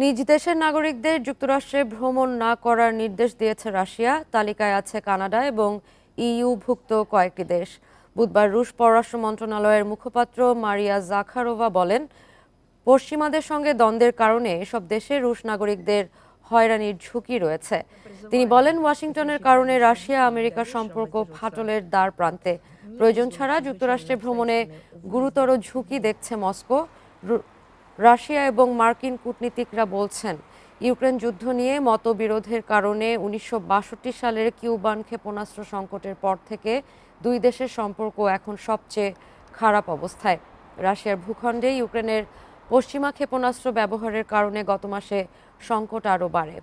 নিজ দেশের নাগরিকদের যুক্তরাষ্ট্রে ভ্রমণ না করার নির্দেশ দিয়েছে রাশিয়া। তালিকায় আছে কানাডা এবং ইইউভুক্ত কয়েকটি দেশ। বুধবার রুশ পররাষ্ট্র মন্ত্রণালয়ের মুখপাত্র মারিয়া জাখারোভা বলেন, পশ্চিমাদের সঙ্গে দ্বন্দ্বের কারণে এসব দেশে রুশ নাগরিকদের হয়রানির ঝুঁকি রয়েছে। তিনি বলেন, ওয়াশিংটনের কারণে রাশিয়া আমেরিকার সম্পর্ক ফাটলের দ্বার প্রান্তে। প্রয়োজন ছাড়া যুক্তরাষ্ট্রে ভ্রমণে গুরুতর ঝুঁকি দেখছে মস্কো। রাশিয়া এবং মার্কিন কূটনীতিকরা বলছেন, ইউক্রেন যুদ্ধ নিয়ে মতবিরোধের কারণে উনিশশো বাষট্টি সালের কিউবান ক্ষেপণাস্ত্র সংকটের পর থেকে দুই দেশের সম্পর্ক এখন সবচেয়ে খারাপ অবস্থায়। রাশিয়ার ভূখণ্ডে ইউক্রেনের পশ্চিমা ক্ষেপণাস্ত্র ব্যবহারের কারণে গত মাসে সংকট আরও বাড়ে।